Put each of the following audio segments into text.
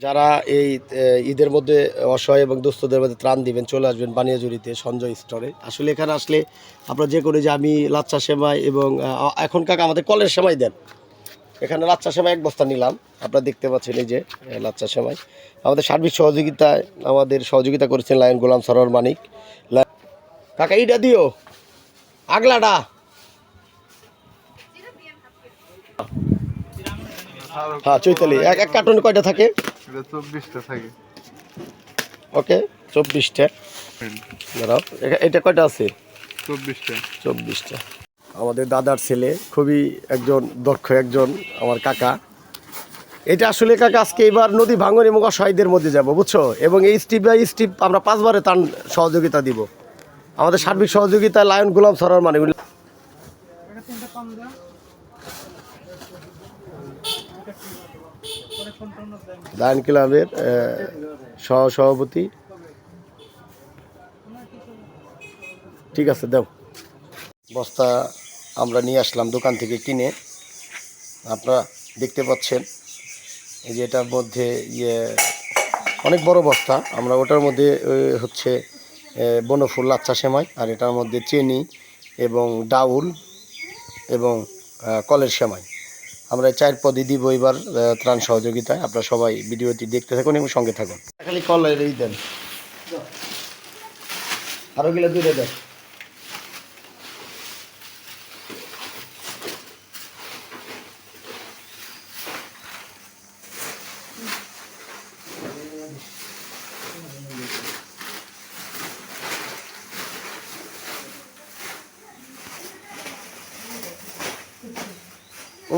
যারা এই ঈদের মধ্যে অসহায় এবং দুস্থদের মধ্যে ত্রাণ দিবেন চলে আসবেন বানিয়াজুরিতে সঞ্জয় স্টোরে আসলে এখানে আসলে আপনারা যে কোনো যে আমি লাচ্চা সেমাই এবং আহ, এখন কাকা আমাদের কলের সেমাই দেন। এখানে লাচ্চা সেমাই এক বস্তা নিলাম। আপনারা দেখতে পাচ্ছেন এই যে লাচ্চা সেমাই। আমাদের সার্বিক সহযোগিতায় আমাদের সহযোগিতা করেছেন লায়ন গোলাম সরোয়ার মানিক। কাকা এইটা দিও। আগলাটা। হ্যাঁ চৈতালি। এক এক কার্টুনে কয়টা থাকে? চব্বিশটা থাকে। ওকে চব্বিশটা। দাঁড়াও এটা কয়টা আছে? চব্বিশটা। চব্বিশটা। আমাদের দাদার ছেলে খুবই একজন দক্ষ একজন আমার কাকা। এটা আসলে কাকা আজকে এবার নদী ভাঙন এবং অসহায়দের মধ্যে যাব বুঝছ? এবং এই স্টিপ বাই স্টিপ আমরা পাঁচবারে তার সহযোগিতা দিব। আমাদের সার্বিক সহযোগিতা লায়ন গোলাম সরার মানে লায়ন ক্লাবের সহ সভাপতি ঠিক আছে, দাও। বস্তা আমরা নিয়ে আসলাম দোকান থেকে কিনে। আপনারা দেখতে পাচ্ছেন, এই যে এটার মধ্যে ইয়ে অনেক বড় বস্তা। আমরা ওটার মধ্যে হচ্ছে বনফুল, লাচ্চা সেমাই, আর এটার মধ্যে চিনি এবং ডাউল এবং কলের সেমাই। আমরা চার পদে দিব এবার ত্রাণ সহযোগিতায়। আপনারা সবাই ভিডিওটি দেখতে থাকুন এবং সঙ্গে থাকুন। খালি কল দেন। আরও গেলে দূরে দেন।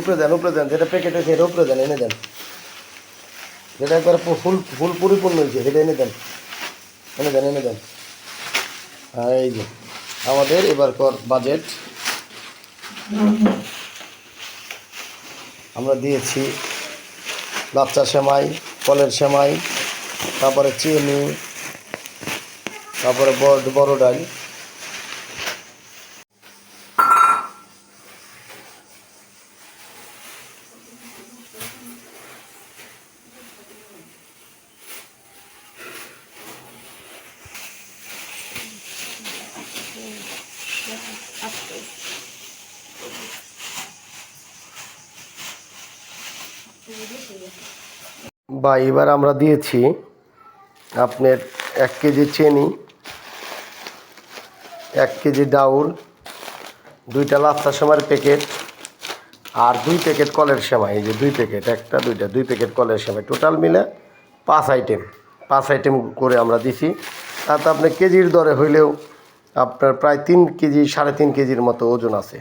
উপরে দেন উপরে দেন, যেটা প্যাকেট এটা উপরে দেন, এনে দেন। যেটা একবার ফুল ফুল পরিপূর্ণ হয়েছে, সেটা এনে দেন। এনে দেন এনে দেন। হ্যাঁ এই যে, আমাদের এবার কর বাজেট আমরা দিয়েছি লাচ্চা সেমাই কলের সেমাই, তারপরে চিনি, তারপরে বড় বড় ডাল। বা এবার আমরা দিয়েছি আপনার এক কেজি চিনি, এক কেজি ডাউল, দুইটা লাচ্চা সেমার প্যাকেট আর দুই প্যাকেট কলের সেমাই। এই যে দুই প্যাকেট, একটা, দুইটা, দুই প্যাকেট কলের সেমাই। টোটাল মিলে পাঁচ আইটেম পাঁচ আইটেম করে আমরা দিছি। তাতে আপনার কেজির দরে হইলেও আপনার প্রায় তিন কেজি, সাড়ে তিন কেজির মতো ওজন আছে।